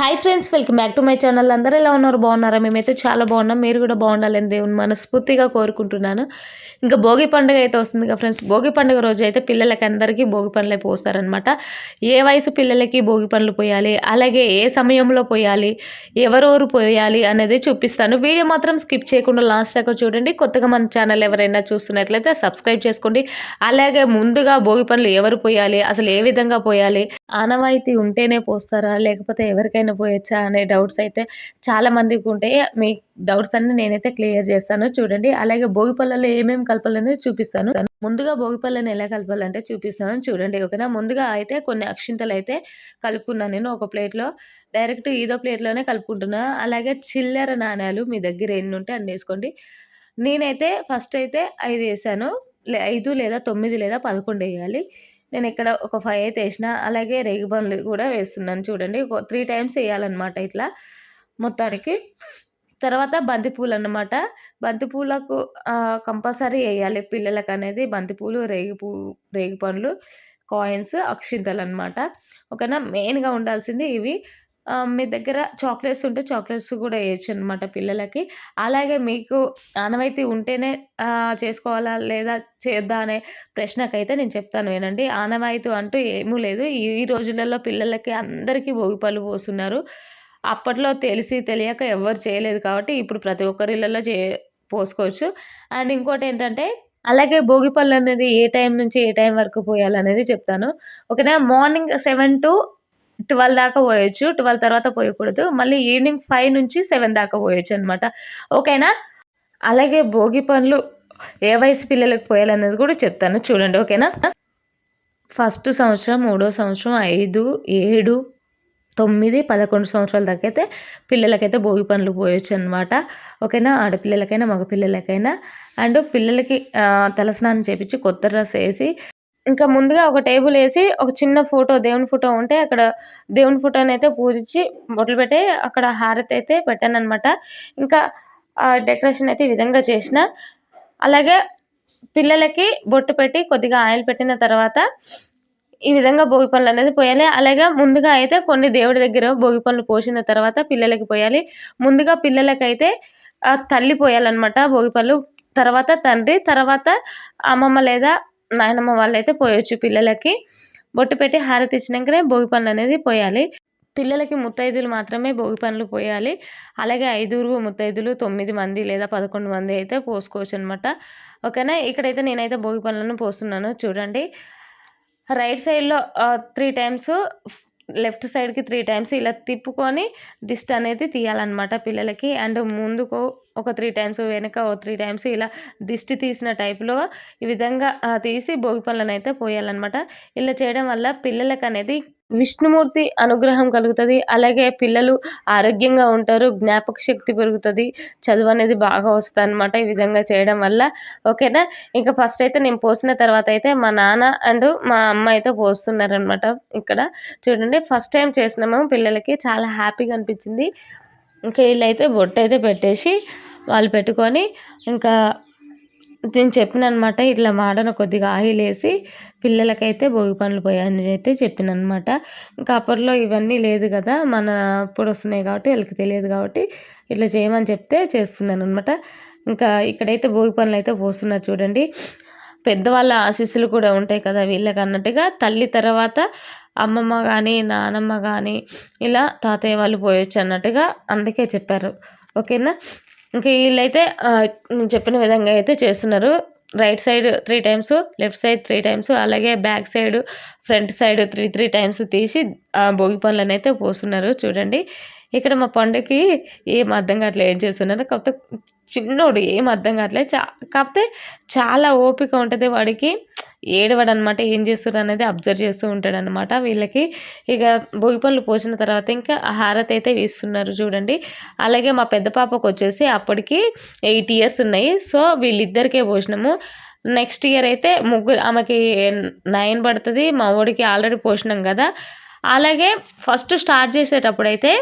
Hi friends welcome back to my channel అందరూ ఎలా ఉన్నారు? బాగున్నారా? మేమైతే చాలా బాగున్నాం. మీరు కూడా బాగుండాలని దేవుని మనస్ఫూర్తిగా కోరుకుంటున్నాను. ఇంకా భోగి పండుగ అయితే వస్తుంది కదా ఫ్రెండ్స్ భోగి పండుగ రోజు అయితే పిల్లలకి అందరికీ భోగి పండ్లు పోస్తారనమాట ఏ వయసు పిల్లలకి భోగి పనులు పోయాలి? అలాగే ఏ సమయంలో పోయాలి? ఎవరెవరు పోయాలి? అనేది చూపిస్తాను. వీడియో మాత్రం స్కిప్ చేయకుండా లాస్ట్ దాకా చూడండి. కొత్తగా మన ఛానల్ ఎవరైనా చూస్తున్నట్లయితే సబ్స్క్రైబ్ చేసుకోండి. అలాగే ముందుగా భోగి పనులు ఎవరు పోయాలి? అసలు ఏ విధంగా పోయాలి? ఆనవాయితీ ఉంటేనే పోస్తారా? లేకపోతే ఎవరికైనా పోయొచ్చా? అనే డౌట్స్ అయితే చాలా మందికి ఉంటాయి. మీ డౌట్స్ అన్ని నేనైతే క్లియర్ చేస్తాను. చూడండి. అలాగే భోగి పళ్ళలో ఏమేమి కలపాలనేది చూపిస్తాను. ముందుగా భోగి పళ్ళని ఎలా కలపాలంటే చూపిస్తాను. చూడండి. ఓకేనా? ముందుగా అయితే కొన్ని అక్షింతలు అయితే కలుపుకున్నాను నేను ఒక ప్లేట్లో. డైరెక్ట్ ఈదో ప్లేట్లోనే కలుపుకుంటున్నా. అలాగే చిల్లర నాణ్యాలు మీ దగ్గర ఎన్ని ఉంటే అన్ని వేసుకోండి. నేనైతే ఫస్ట్ అయితే ఐదు వేసాను. లే- ఐదు లేదా తొమ్మిది లేదా పదకొండు వేయాలి. నేను ఇక్కడ ఒక ఫైవ్ అయితే వేసిన అలాగే రేగిబండ్లు కూడా వేస్తున్నాను చూడండి. ఒక త్రీ టైమ్స్ వేయాలన్నమాట ఇట్లా మొత్తానికి. తర్వాత బంతిపూలు అన్నమాట. బంతిపూలకు కంపల్సరీ వేయాలి పిల్లలకు అనేది బంతిపూలు రేగి పూ రేగి పండ్లు కాయిన్స్ అక్షింతలు అనమాట ఓకేనా మెయిన్గా ఉండాల్సింది ఇవి. మీ దగ్గర చాక్లెట్స్ ఉంటే చాక్లెట్స్ కూడా వేయచ్చు అనమాట పిల్లలకి. అలాగే మీకు ఆనవాయితీ ఉంటేనే చేసుకోవాలా లేదా చేద్దా అనే ప్రశ్నకైతే నేను చెప్తాను వినండి. ఆనవాయితీ అంటూ ఏమీ లేదు. ఈ రోజులలో పిల్లలకి అందరికీ భోగి పళ్ళు పోస్తున్నారు అప్పట్లో తెలిసి తెలియక ఎవరు చేయలేదు కాబట్టి ఇప్పుడు ప్రతి ఒక్కరిళ్ళలో చే పోసుకోవచ్చు. అండ్ ఇంకోటి ఏంటంటే అలాగే భోగి పళ్ళు అనేది ఏ టైం నుంచి ఏ టైం వరకు పోయాలనేది చెప్తాను. ఓకేనా? మార్నింగ్ సెవెన్ టు ట్వెల్వ్ దాకా పోయొచ్చు. ట్వెల్వ్ తర్వాత పోయకూడదు. మళ్ళీ ఈవినింగ్ ఫైవ్ నుంచి సెవెన్ దాకా పోయొచ్చు అనమాట ఓకేనా అలాగే భోగి పనులు ఏ వయసు పిల్లలకు పోయాలనేది కూడా చెప్తాను. చూడండి. ఓకేనా ఫస్ట్ సంవత్సరం మూడో సంవత్సరం ఐదు ఏడు తొమ్మిది పదకొండు సంవత్సరాల దాకా అయితే పిల్లలకైతే భోగి పనులు పోయొచ్చు అనమాట ఓకేనా ఆడపిల్లలకైనా మగ పిల్లలకైనా అండ్ పిల్లలకి తలస్నానం చేపించి కొత్త డ్రెస్ వేసి ఇంకా ముందుగా ఒక టేబుల్ వేసి ఒక చిన్న ఫోటో దేవుని ఫోటో ఉంటే అక్కడ దేవుని ఫోటోని అయితే పూజించి బొట్లు పెట్టి అక్కడ హారతి అయితే పెట్టాను అనమాట ఇంకా డెకరేషన్ అయితే ఈ విధంగా చేసిన. అలాగే పిల్లలకి బొట్టు పెట్టి కొద్దిగా ఆయిల్ పెట్టిన తర్వాత ఈ విధంగా భోగి పళ్ళు అనేది పోయాలి. అలాగే ముందుగా అయితే కొన్ని దేవుడి దగ్గర భోగి పళ్ళు పోసిన తర్వాత పిల్లలకి పోయాలి. ముందుగా పిల్లలకైతే తల్లి పోయాలన్నమాట భోగి పళ్ళు తర్వాత తండ్రి తర్వాత అమ్మమ్మ లేదా నాయనమ్మ వాళ్ళైతే పోయొచ్చు పిల్లలకి. బొట్టు పెట్టి హారతి ఇచ్చినాకనే భోగి పనులు అనేది పోయాలి. పిల్లలకి ముత్తైదులు మాత్రమే భోగి పనులు పోయాలి. అలాగే ఐదుగురు ముత్తైదులు తొమ్మిది మంది లేదా పదకొండు మంది అయితే పోసుకోవచ్చు అనమాట ఓకేనా? ఇక్కడైతే నేనైతే భోగి పనులను పోస్తున్నాను. చూడండి. రైట్ సైడ్లో త్రీ టైమ్స్ లెఫ్ట్ సైడ్కి త్రీ టైమ్స్ ఇలా తిప్పుకొని దిష్టి అనేది తీయాలన్నమాట పిల్లలకి. అండ్ ముందుకు ఒక త్రీ టైమ్స్ వెనక ఓ త్రీ టైమ్స్ ఇలా దిష్టి తీసిన టైప్లో ఈ విధంగా తీసి భోగి పళ్ళను అయితే పోయాలన్నమాట. ఇలా చేయడం వల్ల పిల్లలకి అనేది విష్ణుమూర్తి అనుగ్రహం కలుగుతుంది. అలాగే పిల్లలు ఆరోగ్యంగా ఉంటారు జ్ఞాపక శక్తి పెరుగుతుంది చదువు అనేది బాగా వస్తుంది అనమాట ఈ విధంగా చేయడం వల్ల. ఓకేనా? ఇంకా ఫస్ట్ అయితే నేను పోసిన తర్వాత అయితే మా నాన్న అండ్ మా అమ్మ అయితే పోస్తున్నారనమాట ఇక్కడ. చూడండి ఫస్ట్ టైం చేసినాము పిల్లలకి. చాలా హ్యాపీగా అనిపించింది. ఇంకా వీళ్ళైతే బొట్టు అయితే పెట్టేసి వాళ్ళు పెట్టుకొని ఇంకా నేను చెప్పిన అనమాట ఇట్లా మాడన కొద్దిగా ఆయిల్ వేసి పిల్లలకైతే భోగి పండ్లు పోయాయని అయితే చెప్పిన అనమాట ఇంకా అప్పట్లో ఇవన్నీ లేదు కదా మన అప్పుడు వస్తున్నాయి కాబట్టి వీళ్ళకి తెలియదు కాబట్టి ఇట్లా చేయమని చెప్తే చేస్తున్నాను అనమాట ఇంకా ఇక్కడైతే భోగి పండ్లు అయితే పోస్తున్నారు చూడండి. పెద్దవాళ్ళ ఆశీస్సులు కూడా ఉంటాయి కదా వీళ్ళకి అన్నట్టుగా. తల్లి తర్వాత అమ్మమ్మ కానీ నానమ్మ కానీ ఇలా తాతయ్య వాళ్ళు పోయొచ్చు అన్నట్టుగా అందుకే చెప్పారు. ఓకేనా? ఇంకా వీళ్ళైతే నేను చెప్పిన విధంగా అయితే చేస్తున్నారు. Right side three times left side three times అలాగే back side front side three three times తీసి భోగి పనులను అయితే పోస్తున్నారు. చూడండి. ఇక్కడ మా పండుగకి ఏం అర్థం కావట్లేదు ఏం చేస్తున్నారు. కాకపోతే చిన్నోడు ఏం అర్థం కావట్లేదు. చా కాకపోతే చాలా ఓపిక ఉంటుంది వాడికి. ఏడవడు అనమాట ఏం చేస్తారు అనేది అబ్జర్వ్ చేస్తూ ఉంటాడు అనమాట వీళ్ళకి. ఇక భోగి పళ్ళు పోసిన తర్వాత ఇంకా హారతి అయితే ఇస్తున్నారు చూడండి. అలాగే మా పెద్ద పాపకు వచ్చేసి అప్పటికి ఎయిట్ ఇయర్స్ ఉన్నాయి. సో వీళ్ళిద్దరికే పోసినాము నెక్స్ట్ ఇయర్ అయితే ముగ్గురు ఆమెకి నైన్ పడుతుంది. మా వాడికి ఆల్రెడీ పోసినాం కదా. అలాగే ఫస్ట్ స్టార్ట్ చేసేటప్పుడైతే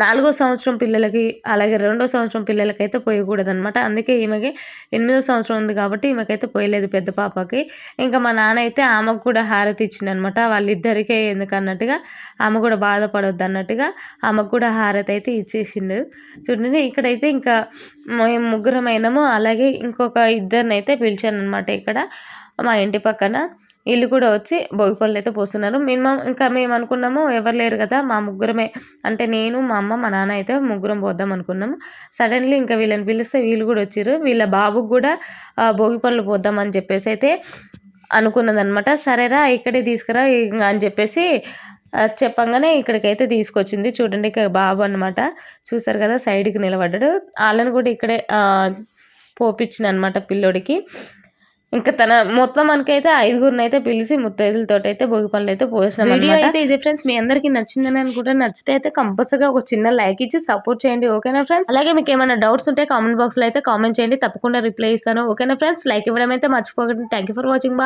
నాలుగో సంవత్సరం పిల్లలకి అలాగే రెండో సంవత్సరం పిల్లలకైతే పోయకూడదనమాట అందుకే ఈమెకి ఎనిమిదో సంవత్సరం ఉంది కాబట్టి ఈమెకైతే పోయలేదు పెద్ద పాపకి. ఇంకా మా నాన్న అయితే ఆమెకు కూడా హారతి ఇచ్చిండనమాట వాళ్ళిద్దరికే ఎందుకన్నట్టుగా ఆమె కూడా బాధపడొద్దు అన్నట్టుగా ఆమెకు కూడా హారతి అయితే ఇచ్చేసిండు. చూడండి ఇక్కడైతే ఇంకా మేము ముగ్గురమైనాము. అలాగే ఇంకొక ఇద్దరినైతే అయితే పిలిచాను అనమాట ఇక్కడ మా ఇంటి పక్కన. వీళ్ళు కూడా వచ్చి భోగి పళ్ళు అయితే పోస్తున్నారు. మినిమం ఇంకా మేము అనుకున్నాము ఎవరు లేరు కదా మా ముగ్గురమే. అంటే నేను మా అమ్మ మా నాన్న అయితే ముగ్గురం పోద్దాం అనుకున్నాము. సడన్లీ ఇంకా వీళ్ళని పిలిస్తే వీళ్ళు కూడా వచ్చారు. వీళ్ళ బాబుకు కూడా భోగిపళ్ళు పోద్దామని పళ్ళు చెప్పేసి అయితే అనుకున్నదనమాట. సరేరా ఇక్కడే తీసుకురా అని చెప్పేసి చెప్పంగానే ఇక్కడికైతే తీసుకొచ్చింది. చూడండి ఇక బాబు అనమాట చూసారు కదా సైడ్కి నిలబడ్డాడు. వాళ్ళని కూడా ఇక్కడే పోపించిన అనమాట పిల్లోడికి. ఇంకా తన మొత్తం మనకైతే ఐదుగురిని అయితే పిలిచి ముత్తైదులతో అయితే భోగి పనులు అయితే పోసినాం వీడియో అయితే ఇది ఫ్రెండ్స్ మీ అందరికీ నచ్చిందని అనుకుంటే. నచ్చితే అయితే కంపల్సరీగా ఒక చిన్న లైక్ ఇచ్చి సపోర్ట్ చేయండి ఓకేనా ఫ్రెండ్స్? అలాగే మీకు ఏమైనా డౌట్స్ ఉంటే కామెంట్ బాక్స్లో అయితే కామెంట్ చేయండి తప్పకుండా రిప్లై ఇస్తాను ఓకేనా ఫ్రెండ్స్? లైక్ ఇవ్వడం అయితే మర్చిపోకండి. Thank you for watching